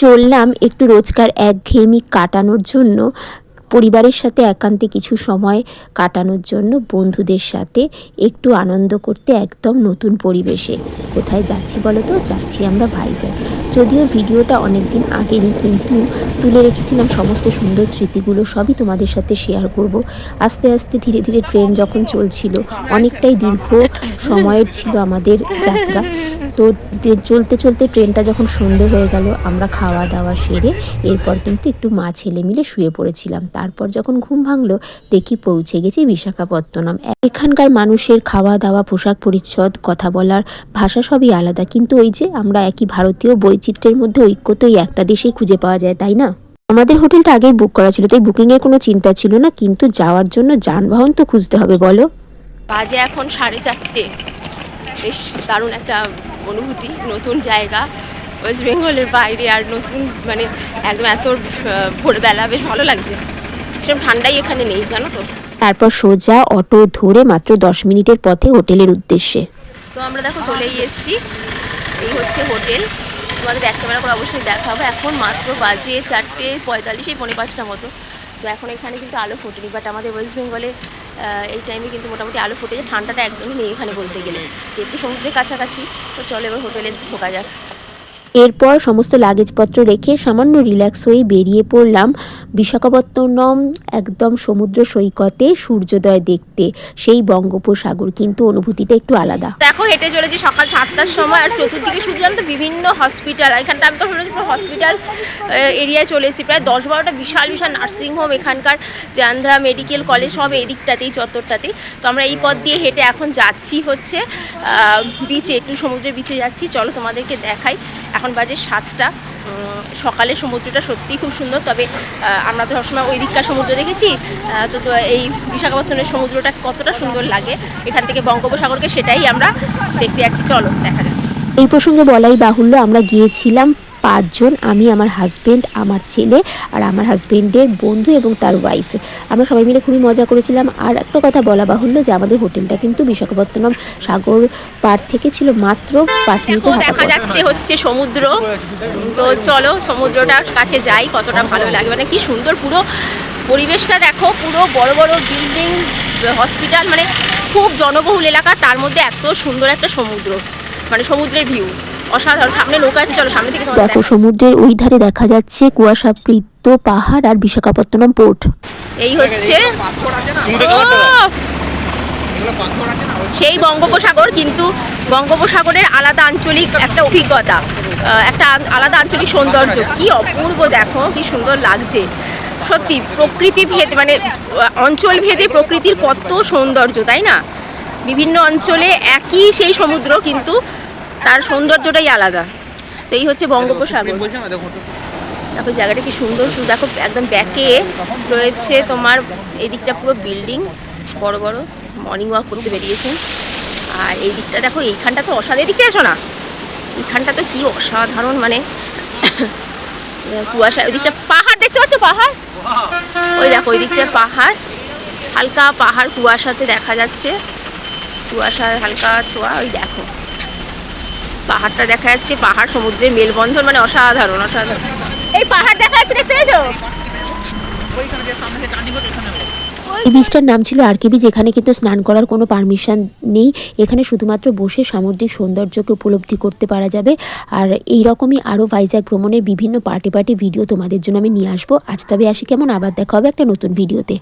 চললাম একটু রোজকার একঘেয়েমি কাটানোর জন্য। পরিবারের সাথে একান্তে কিছু সময় কাটানোর জন্য বন্ধুদের সাথে একটু আনন্দ করতে একদম নতুন পরিবেশে। কোথায় যাচ্ছি বলো তো যাচ্ছি আমরা ভাইজ্যাগ যদিও ভিডিওটা অনেক দিন আগেরই, কিন্তু তুলে রেখেছিলাম সমস্ত সুন্দর স্মৃতিগুলো সবই তোমাদের সাথে শেয়ার করব। আস্তে আস্তে ধীরে ধীরে ট্রেন যখন চলছিল, অনেকটাই দীর্ঘ সময়ের ছিল আমাদের যাত্রা। তো চলতে চলতে ট্রেনটা যখন সন্ধে হয়ে গেল, আমরা খাওয়া দাওয়া সেরে এরপর কিন্তু একটু মা ছেলে মিলে শুয়ে পড়েছিলাম। তারপর যখন ঘুম ভাঙলো, দেখি পৌঁছে গেছি বিশাখাপত্তনম। এখানকার মানুষের খাওয়া দাওয়া পোশাক পরিচ্ছদ, কথা বলার ভাষা সবই আলাদা। কিন্তু ওই যে আমরা একই ভারতীয় বৈচিত্র্যের মধ্যে ঐক্য তো এই একটা দেশেই খুঁজে পাওয়া যায়, তাই না? আমাদের হোটেলটা আগেই বুক করা ছিল, তাই বুকিংয়ের কোনো চিন্তা ছিল না, কিন্তু যাওয়ার জন্য যানবাহন তো খুঁজতে হবে, বলো। বাজে এখন সাড়ে চারটে। বেশ দারুণ একটা অনুভূতি, নতুন জায়গা, ওয়েস্ট বেঙ্গলের বাইরে আর নতুন মানে একদম এত ভোরবেলা, বেশ ভালো লাগছে। সেরকম ঠান্ডাই এখানে নেই জানো তো। তারপর সোজা অটো ধরে মাত্র দশ মিনিটের পথে হোটেলের উদ্দেশ্যে। তো আমরা দেখো চলেই এসেছি। এই হচ্ছে হোটেল। তোমাদের ক্যামেরা করে অবশ্যই দেখা হবে এখন মাত্র বাজে চারটে পঁয়তাল্লিশ এই পৌনে পাঁচটা মতো। তো এখন এখানে কিন্তু আলো ফোটেনি বাট আমাদের ওয়েস্ট বেঙ্গলে এই টাইমে কিন্তু মোটামুটি আলো ফুটেছে। ঠান্ডাটা একদমই নেই এখানে বলতে গেলে। যেহেতু সমুদ্রের কাছাকাছি তো চলো এবার হোটেলে ঢোকা যাক। এরপর সমস্ত লাগেজপত্র রেখে সামান্য রিল্যাক্স হয়ে বেরিয়ে পড়লাম বিশাখাপত্তনম, একদম সমুদ্র সৈকতে সূর্যোদয় দেখতে। সেই বঙ্গোপসাগর, কিন্তু অনুভূতিটা একটু আলাদা। দেখো, হেঁটে চলেছি সকাল সাতটার সময় আর চতুর্দিকে শুধু তো বিভিন্ন হসপিটাল এখানটা আমি তো ভেবেছি পুরো হসপিটাল এরিয়ায় চলে এসেছি। প্রায় দশ বারোটা বিশাল বিশাল নার্সিংহোম এখানকার আন্ধ্রা মেডিকেল কলেজ সব এই দিকটাতেই চত্বরটাতেই। তো আমরা এই পথ দিয়ে হেঁটে এখন যাচ্ছি হচ্ছে বিচে একটু সমুদ্রের বিচে যাচ্ছি। চলো তোমাদেরকে দেখাই। এখন বাজে সাতটা। সকালে সমুদ্রটা সত্যিই খুব সুন্দর, তবে আমরা তো সবসময় ওই দিককার সমুদ্র দেখেছি। তো তো, এই বিশাখাপত্তনের সমুদ্রটা কতটা সুন্দর লাগে, এখান থেকে বঙ্গোপসাগরকে সেটাই আমরা দেখতে যাচ্ছি। চলো, দেখা যাক। এই প্রসঙ্গে বলাই বাহুল্য, আমরা গিয়েছিলাম পাঁচজন আমি আমার হাজব্যান্ড আমার ছেলে আর আমার হাজবেন্ডের বন্ধু এবং তার ওয়াইফ আমরা সবাই মিলে খুবই মজা করেছিলাম। আর একটা কথা বলা বাহুল্য যে আমাদের হোটেলটা কিন্তু বিশাখাপত্তনম সাগর পার থেকে ছিল মাত্র পাঁচ হাঁটা দেখা যাচ্ছে হচ্ছে সমুদ্র। তো চলো সমুদ্রটার কাছে যাই কতটা ভালো লাগে। মানে কি সুন্দর পুরো পরিবেশটা দেখো পুরো বড় বড় বিল্ডিং হসপিটাল মানে খুব জনবহুল এলাকা। তার মধ্যে এত সুন্দর একটা সমুদ্র মানে সমুদ্রের ভিউ অসাধারণ। সামনে নৌকা আছে চলো সামনে থেকে দেখো সমুদ্রের ওই ধারে দেখা যাচ্ছে কুয়াশাবৃত পাহাড় আর বিশাখাপত্তনম পোর্ট। এই হচ্ছে! সেই বঙ্গোপসাগর কিন্তু বঙ্গোপসাগরের আলাদা আঞ্চলিক একটা অভিজ্ঞতা একটা আলাদা আঞ্চলিক সৌন্দর্য। কি অপূর্ব দেখো কি সুন্দর লাগছে। সত্যি প্রকৃতি ভেদ মানে অঞ্চল ভেদে প্রকৃতির কত সৌন্দর্য তাই না? বিভিন্ন অঞ্চলে একই সেই সমুদ্র কিন্তু তার সৌন্দর্যটাই আলাদা। তো এই হচ্ছে বঙ্গোপসাগর। দেখো জায়গাটা কি সুন্দর শুধু দেখো একদম ব্যাকে রয়েছে তোমার এই দিকটা পুরো বিল্ডিং বড় বড় মর্নিং ওয়াক করতে বেরিয়েছে। আর এই দিকটা দেখো এইখানটা তো অসাধারণ এদিকে এসো না। এইখানটা তো কি অসাধারণ মানে কুয়াশা ওই দিকটা পাহাড় দেখতে পাচ্ছ পাহাড়? ওই দেখো ওই দিকটা পাহাড় হালকা পাহাড় কুয়াশাতে দেখা যাচ্ছে। কুয়াশার হালকা ছোঁয়া ওই দেখো। পাহাড়টা দেখা যাচ্ছে, পাহাড় সমুদ্রের মেলবন্ধন মানে অসাধারণ অসাধারণ। এই পাহাড় দেখা যাচ্ছে, দেখতে পেয়েছ? এই বীজটার নাম ছিল আর কে বীজ এখানে কিন্তু স্নান করার কোনো পারমিশন নেই। এখানে শুধুমাত্র বসে সামুদ্রিক সৌন্দর্যকে উপলব্ধি করতে পারা যাবে। আর এই রকমই আরও ভাইজ্যাগ ভ্রমণের বিভিন্ন পার্টি পার্টি ভিডিও তোমাদের জন্য আমি নিয়ে আসব। আজ তবে আসি, কেমন? আবার দেখা হবে একটা নতুন ভিডিওতে